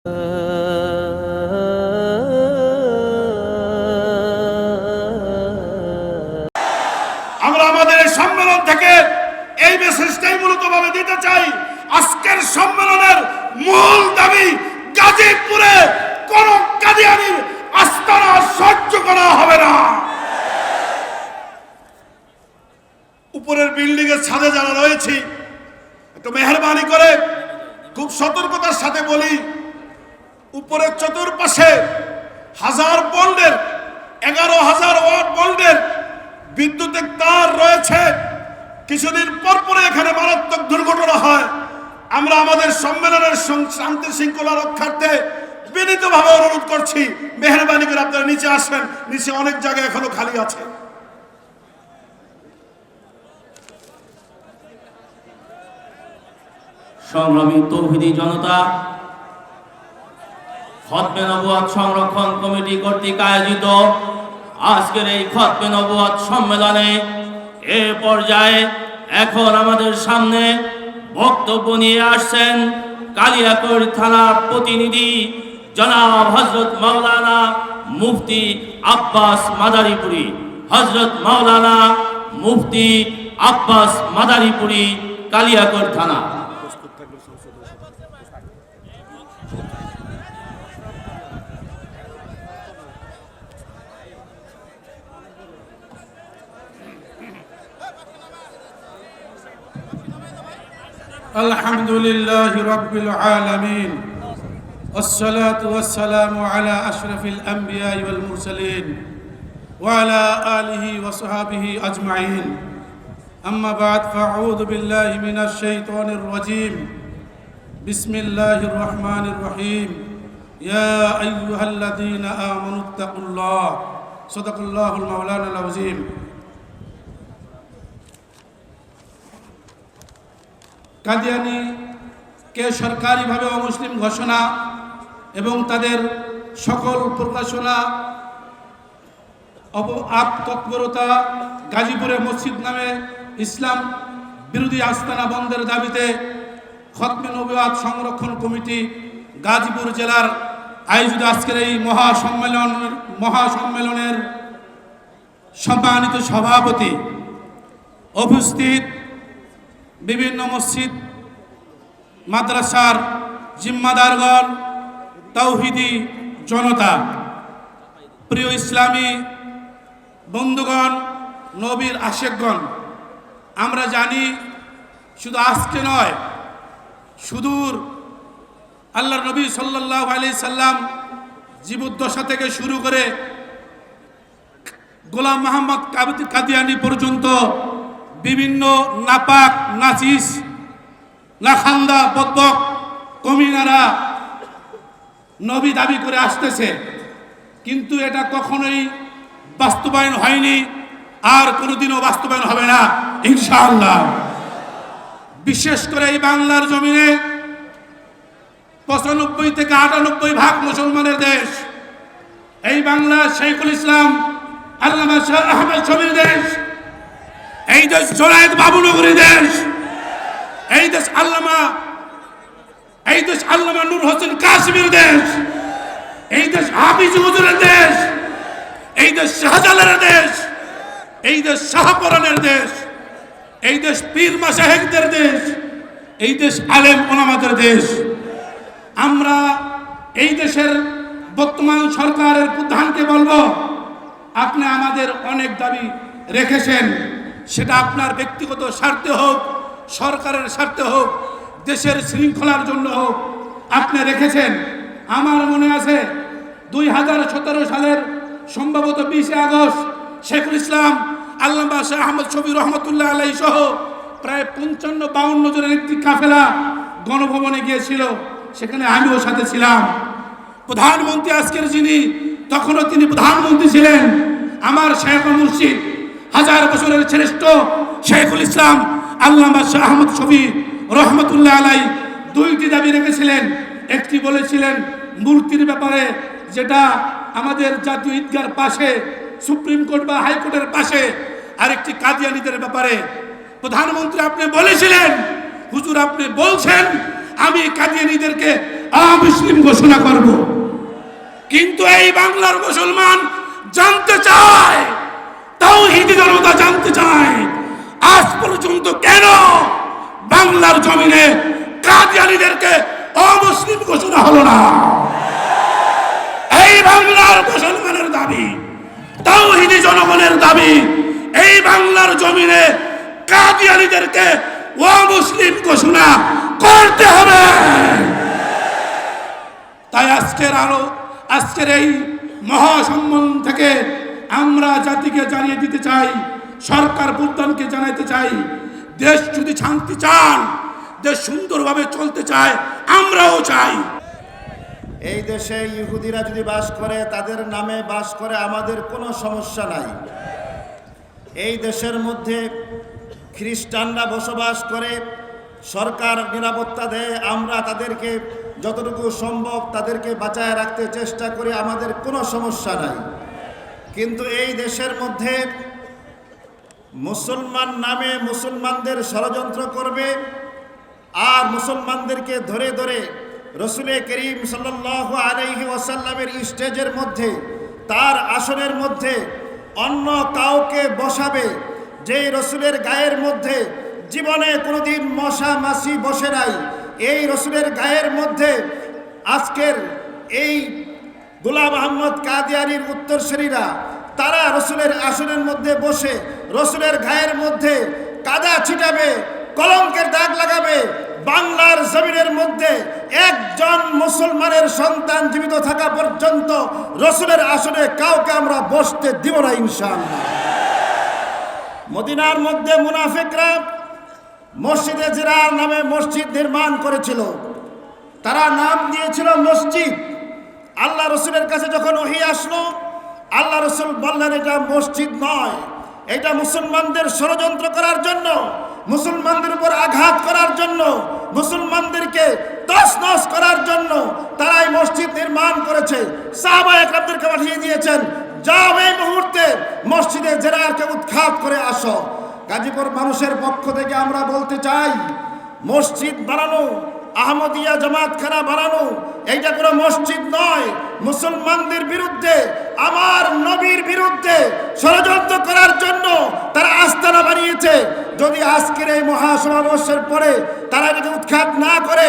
আমরা আমাদের এই সম্মেলন থেকে এই মেসেজটাই মূলত ভাবে দিতে চাই। আজকের সম্মেলনের মূল দাবি গাজীপুরে কোন কাদিয়ানির আস্তানা সহ্য করা হবে না উপরের বিল্ডিং এর ছাদে যারা রয়েছি একটু মেহরবানি করে খুব সতর্কতার সাথে বলি উপরের চতুর্পাশে হাজার বোল্ডের এগারো হাজার ওয়াট বোল্ডের বিদ্যুতের তার রয়েছে। কিছুদিন পর পরে এখানে মারাত্মক দুর্ঘটনা হয়। আমরা আমাদের সম্মেলনের শান্তি শৃঙ্খলা রক্ষার্থে বিনীতভাবে অনুরোধ করছি, মেহরবানি করে আপনারা নিচে আসেন। নিচে অনেক জায়গা এখনও খালি আছে। সংগ্রামী তৌহিদি জনতা খতমে নবুয়াত সংরক্ষণ কমিটি কর্তৃক আয়োজিত আজকের এই খতমে নবুয়াত সম্মেলনে এ পর্যায়ে এখন আমাদের সামনে বক্তব্য নিয়ে আসছেন কালিয়াকৈর থানার প্রতিনিধি জনাব হজরত মাওলানা মুফতি আব্বাস মাদারীপুরি। হজরত মাওলানা মুফতি আব্বাস মাদারীপুরি, কালিয়াকৈর থানা। الحمد لله رب العالمين والصلاة والسلام على أشرف الأنبياء والمرسلين وعلى آله وصحبه أجمعين. أما بعد فأعوذ بالله من الشيطان الرجيم. بسم الله الرحمن الرحيم. يا أيها الذين آمنوا اتقوا الله. صدق الله المولانا العظيم. কাদিয়ানি কে সরকারিভাবে অমুসলিম ঘোষণা এবং তাদের সকল প্রকাশনা, অপ তৎপরতা গাজীপুরে মসজিদ নামে ইসলাম বিরোধী আস্তানা বন্ধের দাবিতে খতমে নবিয়াত সংরক্ষণ কমিটি গাজীপুর জেলার আয়োজিত আজকের এই মহাসম্মেলন, মহাসম্মেলনের সম্মানিত সভাপতি উপস্থিত বিভিন্ন মসজিদ, মাদ্রাসার জিম্মাদারগণ, তৌহিদি জনতা, প্রিয় ইসলামী বন্ধুগণ, নবীর আশেকগণ, আমরা জানি শুধু আজকে নয়, সুদূর আল্লাহর নবী সাল্লাহ আলি সাল্লাম জীবদ্দশা থেকে শুরু করে গোলাম মোহাম্মদ কাদিয়ানি পর্যন্ত বিভিন্ন নাপাক, নাচিস, নাখান্দা, বদবক, কমিনারা নবী দাবি করে আসতেছে। কিন্তু এটা কখনোই বাস্তবায়ন হয়নি, আর কোনোদিনও বাস্তবায়ন হবে না, ইনশাআল্লাহ। বিশেষ করে এই বাংলার জমিনে পঁচানব্বই থেকে আটানব্বই ভাগ মুসলমানের দেশ। এই বাংলা শেখুল ইসলাম, আল্লামা শাহ আহমেদ ছবির দেশ। এই দেশ জোনায়েদ বাবুনগরী দেশ, এই দেশ আল্লামা, এই দেশ আল্লামা নূর হোসেন কাশ্মীর দেশ, এই দেশ হাফিজ হুজুরের দেশ, এই দেশ শাহজালালের দেশ, এই দেশ শাহপরানের দেশ, এই দেশ পীর মাসাহেকদের দেশ, এই দেশ আলেম ওলামাদের দেশ। আমরা এই দেশের বর্তমান সরকারের প্রধানকে বলব, আপনি আমাদের অনেক দাবি রেখেছেন। সেটা আপনার ব্যক্তিগত স্বার্থে হোক, সরকারের স্বার্থে হোক, দেশের শৃঙ্খলার জন্য হোক। আপনি রেখেছেন আমার মনে আছে, দুই হাজার সতেরো সালের সম্ভবত বিশে আগস্ট শেখুল ইসলাম, আল্লামা শাহ আহমদ শফি রহমতুল্লাহ আলাই সহ প্রায় পঞ্চান্ন বাউন্ন জনের একটি কাফেলা গণভবনে গিয়েছিল। সেখানে আমিও সাথে ছিলাম। প্রধানমন্ত্রী আজকের যিনি, তখনও তিনি প্রধানমন্ত্রী ছিলেন। আমার শেখ মুর্শিদ হাজার বছরের শ্রেষ্ঠ শেখুল ইসলাম আল্লামা শাহ আহমদ শফি রহমতুল্লাহ আলাই দুইটি দাবি রেখেছিলেন। একটি বলেছিলেন, মূর্তির ব্যাপারে যেটা আমাদের জাতীয় ঈদগার পাশে, সুপ্রিম কোর্ট বা হাইকোর্টের পাশে, আরেকটি কাদিয়ানিদের ব্যাপারে। প্রধানমন্ত্রী আপনি বলেছিলেন, হুজুর, আপনি বলছেন, আমি কাদিয়ানিদেরকে অমুসলিম ঘোষণা করব। কিন্তু এই বাংলার মুসলমান জানতে চায় তাও হিন্দু জনতা জানতে চায়, আজ পর্যন্ত কেন বাংলার জমিনে কাদিয়ানিদেরকে অমুসলিম ঘোষণা হলো না? এই বাংলার মুসলমানের দাবি তাওহিদি জনগণের দাবি, এই বাংলার জমিনে কাদিয়ানিদেরকে অমুসলিম ঘোষণা করতে হবে। তাই আজকের আলো, আজকের এই মহাসম্মেলন থেকে আমরা জাতিকে জানিয়ে দিতে চাই, সরকার প্রধানকে জানাইতে চাই, দেশ যদি শান্তি চান, দেশ সুন্দরভাবে চলতে চায়, আমরাও চাই। এই দেশে ইহুদিরা যদি বাস করে, তাদের নামে বাস করে আমাদের কোনো সমস্যা নাই। এই দেশের মধ্যে খ্রিস্টানরা বসবাস করে, সরকার নিরাপত্তা দেয়, আমরা তাদেরকে যতটুকু সম্ভব তাদেরকে বাঁচায় রাখতে চেষ্টা করি, আমাদের কোনো সমস্যা নাই। কিন্তু এই দেশের মধ্যে মুসলমান নামে মুসলমানদের ষড়যন্ত্র করবে আর মুসলমানদেরকে ধরে ধরে রসুলে করিম সাল্লাহ আলাইহি ওয়াসাল্লামের স্টেজের মধ্যে, তার আসনের মধ্যে অন্য কাউকে বসাবে যেই রসুলের গায়ের মধ্যে জীবনে কোনোদিন মশা মাসি বসে নাই। এই রসুলের গায়ের মধ্যে আজকের এই গোলাম আহমদ কাদিয়ানির উত্তরসূরিরা, তারা রসুলের আসনের মধ্যে বসে, রসুলের গায়ের মধ্যে কাদা ছিটাবে, কলঙ্কের দাগ লাগাবে, বাংলার জমিনের মধ্যে একজন মুসলমানের সন্তান জীবিত থাকা পর্যন্ত রসুলের আসনে কাউকে আমরা বসতে দিব না, ইনশাআল্লাহ। মদিনার মধ্যে মুনাফিকরা মসজিদে জিরার নামে মসজিদ নির্মাণ করেছিল। তারা নাম দিয়েছিল মসজিদ। আল্লাহ রসুলের কাছে যখন ওহি আসলো, আল্লাহ রসুল বললেন, এটা মসজিদ নয়, এটা মুসলমানদের ষড়যন্ত্র করার জন্য, মুসলমানদের উপর আঘাত করার জন্য, মুসলমানদেরকে তছনছ করার জন্য তারা এই মসজিদ নির্মাণ করেছে। সাহাবা একরামদেরকে পাঠিয়ে দিয়েছেন, যাও এই মুহূর্তে মসজিদে জেরারকে উৎখাত করে আসো। গাজীপুর মানুষের পক্ষ থেকে আমরা বলতে চাই, মসজিদ বানানো আহমদিয়া জামাতখানা বানানো, এইটা কোনো মসজিদ নয়। মুসলমানদের বিরুদ্ধে, আমার নবীর বিরুদ্ধে ষড়যন্ত্র করার জন্য তারা আস্তানা বানিয়েছে। যদি আজকের এই মহাসমাবেশের পরে তারা যদি উৎখাত না করে,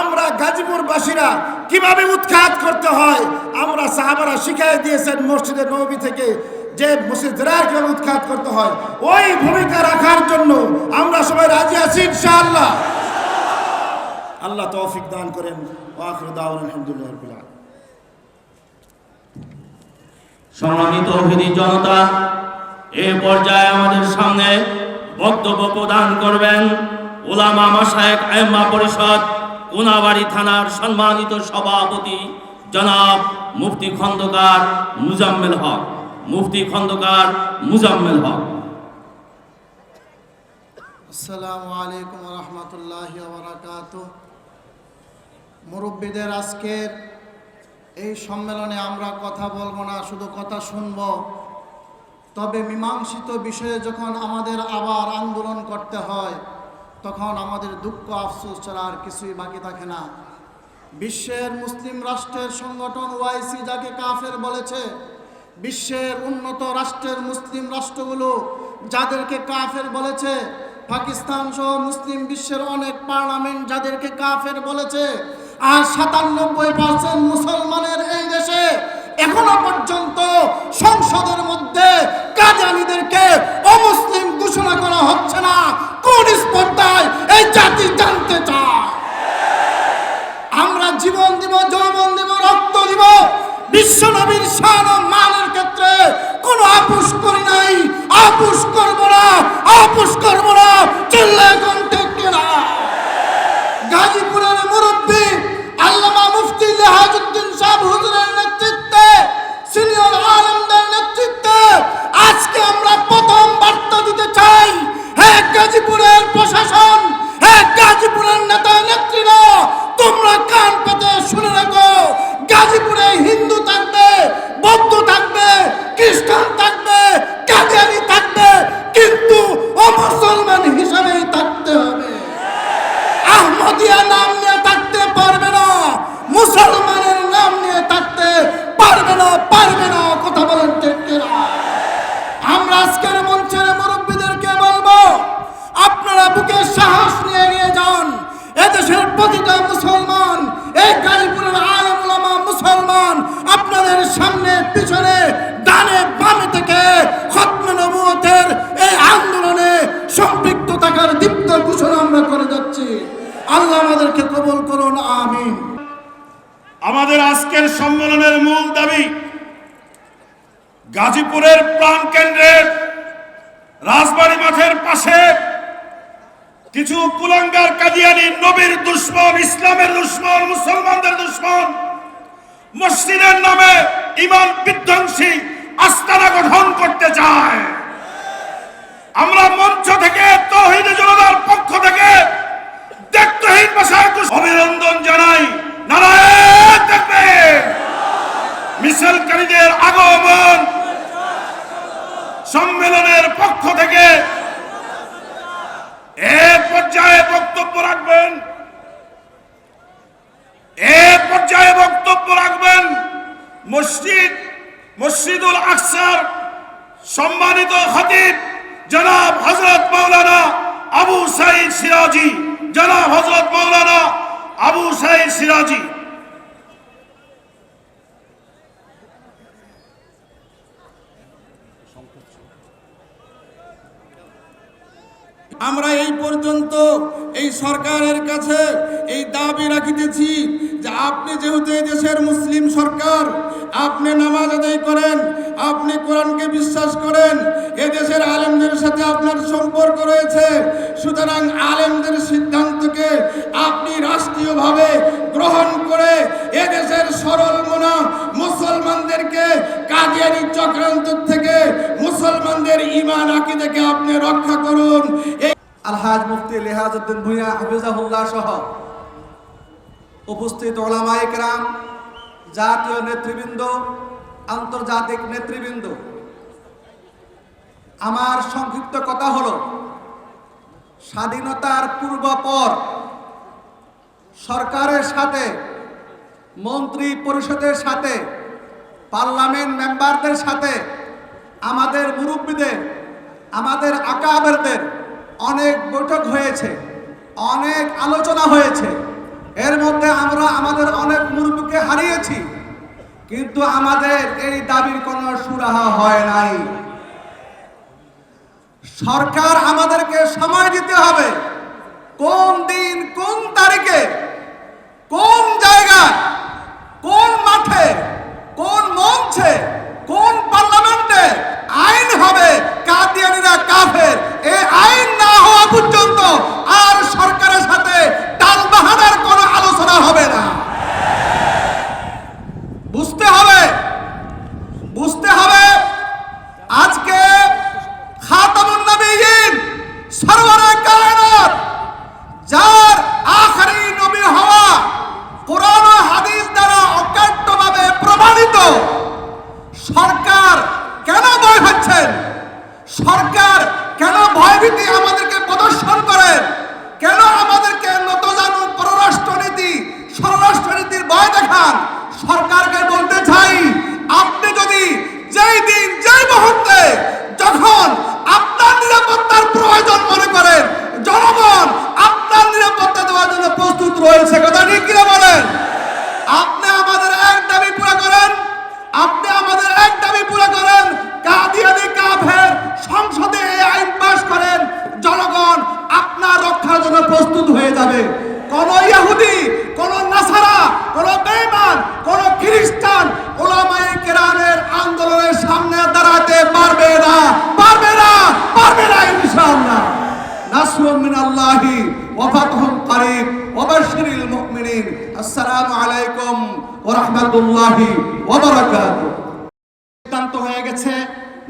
আমরা গাজীপুরবাসীরা কীভাবে উৎখাত করতে হয়? আমরা সাহাবারা শিখাই দিয়েছেন মসজিদের নবী থেকে যে মসজিদ কীভাবে উৎখাত করতে হয়। ওই ভূমিকা রাখার জন্য আমরা সবাই রাজি আছি ইনশাআল্লাহ। আল্লাহ তৌফিক দান করেন। ওয়াখির দাওয়ান আলহামদুলিল্লাহ রাব্বিল আলামিন। সম্মানিত অভিধি জনতা এ পর্যায়ে আমাদের সামনে বক্তব্য প্রদান করবেন ওলামা মাসায়েক আইম্মা পরিষদ কোনাবাড়ি থানার সম্মানিত সভাপতি জনাব মুফতি খন্দকার মুজাম্মেল হক। মুফতি খন্দকার মুজাম্মেল হক। আসসালামু আলাইকুম রহমতুল্লাহ বারাকাত মুরব্বীদের আজকের এই সম্মেলনে আমরা কথা বলব না, শুধু কথা শুনব। তবে মীমাংসিত বিষয়ে যখন আমাদের আবার আন্দোলন করতে হয়, তখন আমাদের দুঃখ আফসোস ছাড়া আর কিছুই বাকি থাকে না। বিশ্বের মুসলিম রাষ্ট্রের সংগঠন ওয়াইসি যাকে কাফের বলেছে, বিশ্বের উন্নত রাষ্ট্রের মুসলিম রাষ্ট্রগুলো যাদেরকে কাফের বলেছে পাকিস্তান সহ মুসলিম বিশ্বের অনেক পার্লামেন্ট যাদেরকে কাফের বলেছে আর সাতানব্বই পার্সেন্ট মুসলমানের এই দেশে এখনও পর্যন্ত সংসদের মধ্যে কাজানিদেরকে অমুসলিম ঘোষণা করা হচ্ছে না। কোন স্পর্ধায় এই জাতি জানতে চায়? আমরা জীবন দিব, যৌবন দিব আমাদেরকে কবল করুন, আমিন। আমাদের আজকের সম্মেলনের মূল দাবি, গাজীপুরের প্রাণ কেন্দ্রের রাজবাড়ী মাঠের পাশে কিছু কুলাঙ্গার কাদিয়ানি নবীর দুশ্মন, ইসলামের দুশ্মন, মুসলমানদের দুশ্মন, মসজিদের নামে ইমান বিধ্বংসী আস্তানা গঠন করতে চায়। আমরা মঞ্চ থেকে তহিদ জনতার পক্ষ থেকে দেখতহীন ভাষায় অভিনন্দন জানাই নারায়ণ দেখবে মিছিলকারীদের আগমন সম্মেলনের পক্ষ থেকে এ পর্যায়ে বক্তব্য রাখবেন এ পর্যায়ে বক্তব্য রাখবেন মসজিদ মসজিদুল আকসার সম্মানিত খতিব জনাব হজরত মৌলানা আবু সাইদ সিরাজি জনাব হজরত মৌলানা আবু সাইদ সিরাজি। আমরা এই পর্যন্ত এই সরকারের কাছে এই দাবি রাখিতেছি যে আপনি যেহেতু এই দেশের মুসলিম সরকার, আপনি নামাজ আদায় করেন, আপনি কোরআনকে বিশ্বাস করেন এ দেশের আলেমদের সাথে আপনার সম্পর্ক রয়েছে, সুতরাং আলেমদের সিদ্ধান্তকে আপনি রাষ্ট্রীয়ভাবে গ্রহণ করে এ দেশের সরল মোনা মুসলমানদেরকে কাদিয়ানি চক্রান্ত থেকে মুসলমানদের ইমান আকিদাকে আপনি রক্ষা করুন। আলহাজ মুফতি লেহাজউদ্দিন ভূঁইয়া হাফিজাহুল্লাহ সহ উপস্থিত ওলামায়ে কেরাম, জাতীয় নেতৃবৃন্দ, আন্তর্জাতিক নেতৃবৃন্দ। আমার সংক্ষিপ্ত কথা হল, স্বাধীনতার পূর্বপর সরকারের সাথে, মন্ত্রী পরিষদের সাথে, পার্লামেন্ট মেম্বারদের সাথে, আমাদের মুরব্বীদের, আমাদের আকাবেরদের অনেক বৈঠক হয়েছে, অনেক আলোচনা হয়েছে। এর মধ্যে আমরা আমাদের অনেক মুরব্বীকে হারিয়েছি, কিন্তু আমাদের এই দাবির কোনো সুরাহা হয় নাই। সরকার আমাদেরকে সময় দিতে হবে, কোন দিন, কোন তারিখে, কোন জায়গায়, কোন মাঠে, কোন মঞ্চে, কোন পার্লামেন্টে আইন হবে কাদিয়ানিরা কাফের এই আইন না হওয়া পর্যন্ত আর সরকারের সাথে টালবাহানার কোনো আলোচনা হবে না বুঝতে হবে বুঝতে হবে আজকে খাতামুন নবীন সরওয়ারে কায়নাত যার আখরি নবী হওয়া কোরআন ও হাদিস দ্বারা অকাট্যভাবে প্রমাণিত সরকার কেন ভয় হচ্ছেন সরকার কেন ভয়ভীতি আমাদেরকে প্রদর্শন করেন কেন আমাদেরকে নতজানু পররাষ্ট্রনীতি, স্বরাষ্ট্রনীতির ভয় দেখান? সরকারকে বলতে চাই, আপনি যদি যেই দিন, যেই মুহূর্তে যখন আপনার নিরাপত্তার প্রয়োজন মনে করেন, জনগণ আপনার নিরাপত্তা দেওয়ার জন্য প্রস্তুত রয়েছে, কথা ঠিক কিনা বলেন আপনি আমাদের এক দাবি পুরো করেন আপনি আমাদের এক দাবি পুরো করেন কাদিয়ানি কাফের সংসদে এই আইন পাশ করেন জনগণ আপনার রক্ষার জন্য প্রস্তুত হয়ে যাবে কোন ইহুদি কোন নাসারা কোন বেঈমান কোন খ্রিস্টান ওলামায়ে কেরামের আন্দোলনের সামনে দাঁড়াতে পারবে না পারবে না পারবে না ইনশাআল্লাহ নাসরুম মিনাল্লাহি ওয়া ফাতহুম করিব ওয়া বাশশিরিল মুমিনিন আসসালামু আলাইকুম ওয়া রাহমাতুল্লাহি ওয়া বারাকাতুহু সিদ্ধান্ত হয়ে গেছে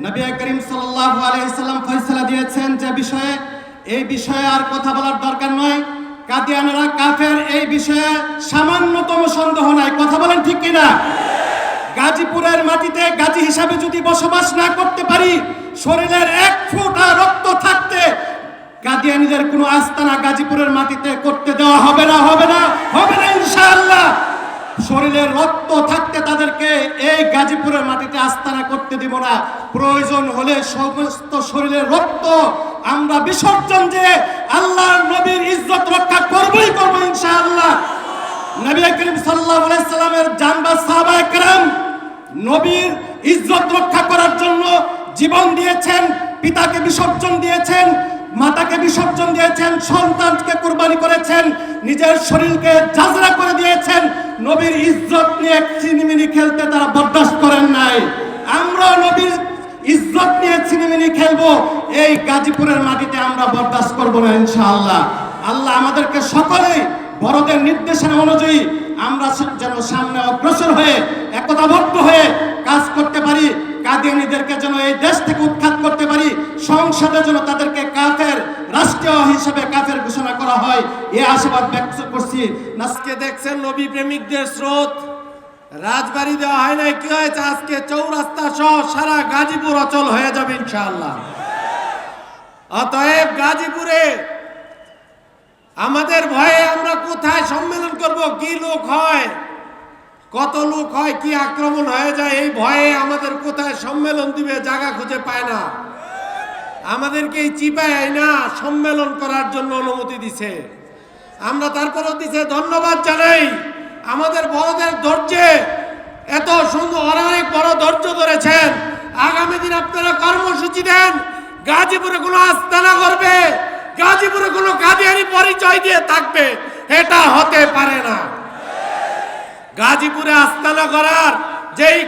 নবী করিম সাল্লাল্লাহু আলাইহি সাল্লাম ফয়সালা দিয়েছেন যে বিষয়ে এই বিষয়ে আর কথা বলার দরকার নয়। কাদিয়ানেরা কাফের, এই বিষয়ে সামান্যতম সন্দেহ নাই। কথা বলেন ঠিক কিনা? গাজীপুরের মাটিতে গাজী হিসাবে যদি বসবাস না করতে পারি, শরীরের এক ফোঁটা রক্ত থাকতে কাদিয়ানিদের কোনো আস্তানা গাজীপুরের মাটিতে করতে দেওয়া হবে না হবে না হবে না ইনশাআল্লাহ। শরীরের রক্ত থাকতে তাদেরকে এই গাজীপুরের মাটিতে আস্তানা করতে দিব না। প্রয়োজন হলে সমস্ত শরীরের রক্ত আমরা বিসর্জন যে আল্লাহর নবীর ইজ্জত রক্ষা করবই করব ইনশাআল্লাহ। নবী করিম সাল্লাল্লাহু সাল্লামের জানবা নবীর ইজ্জত রক্ষা করার জন্য জীবন দিয়েছেন, পিতাকে বিসর্জন দিয়েছেন, মাতাকে বিসর্জন দিয়েছেন, সন্তানকে কুরবানি করেছেন, নিজের শরীরকে জাজরা করে দিয়েছেন। নবীর ইজ্জত নিয়ে চিনিমিনি খেলতে তারা বরদাস্ত করেন নাই। আমরা নবীর ইজ্জত নিয়ে চিনিমিনি খেলব, এই গাজীপুরের মাটিতে আমরা বরদাস্ত করব না, ইনশাআল্লাহ। আল্লাহ আমাদেরকে সকলেই বড়দের নির্দেশনা অনুযায়ী আমরা যেন সামনে অগ্রসর হয়ে, একতাবদ্ধ হয়ে কাজ করতে পারি, কাদিয়ানিদেরকে যেন এই দেশ থেকে উৎখাত করতে পারি, সংসদে যেন তাদেরকে কাফের, রাষ্ট্রীয় হিসেবে কাফের ঘোষণা করা হয়, এ আশাবাদ ব্যক্ত করছি। আজকে দেখছেন নবী প্রেমিকদের স্রোত। রাজবাড়ি দেওয়া হয় নাই, কি হয়েছে? আজকে চৌরাস্তা সহ সারা গাজীপুর অচল হয়ে যাবে ইনশাআল্লাহ। অতএব গাজীপুরে আমাদের ভয়ে আমরা কোথায় সম্মেলন করব? কি লোক হয়? কত লোক হয়? কি আক্রমণ হয়ে যায়? এই ভয়ে আমাদের কোথায় সম্মেলন দিবে? জায়গা খুঁজে পায় না। আমাদেরকে এই চিপায় না সম্মেলন করার জন্য অনুমতি দিছে। আমরা তারপরও দিছে, ধন্যবাদ জানাই। আমাদের বড়দের ধৈর্যে এত সুন্দর অনেক বড় ধৈর্য ধরেছেন। আগামী দিন আপনারা কর্মসূচি দেন। গাজীপুরে কোনো আস্তানা করবে, গাজীপুরে কোনো কাদিয়ানি পরিচয় দিয়ে থাকবে, এটা হতে পারে না। গাজীপুরে আস্তানা করার যেই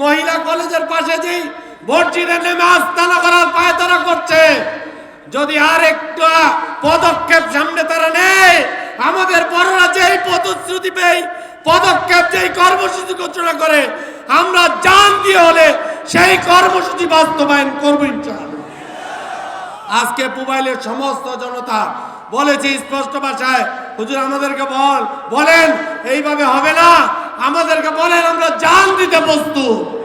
মহিলা কলেজের পাশে যেই মসজিদে নেমে আস্তানা করার পায়তারা করছে। যদি আর একটা পদক্ষেপ সামনে তারা নেয়, আমাদের বড়রা যেই প্রতিশ্রুতি পেয়ে পদক্ষেপ যেই কর্মসূচি ঘোষণা করে, আমরা জান দিয়ে হলে সেই কর্মসূচি বাস্তবায়ন করব আজকে মোবাইলের সমস্ত জনতা বলেছে স্পষ্ট ভাষায়, হুজুর, আমাদেরকে বল। বলেন, এইভাবে হবে না। আমাদেরকে বলেন, আমরা জান দিতে প্রস্তুত।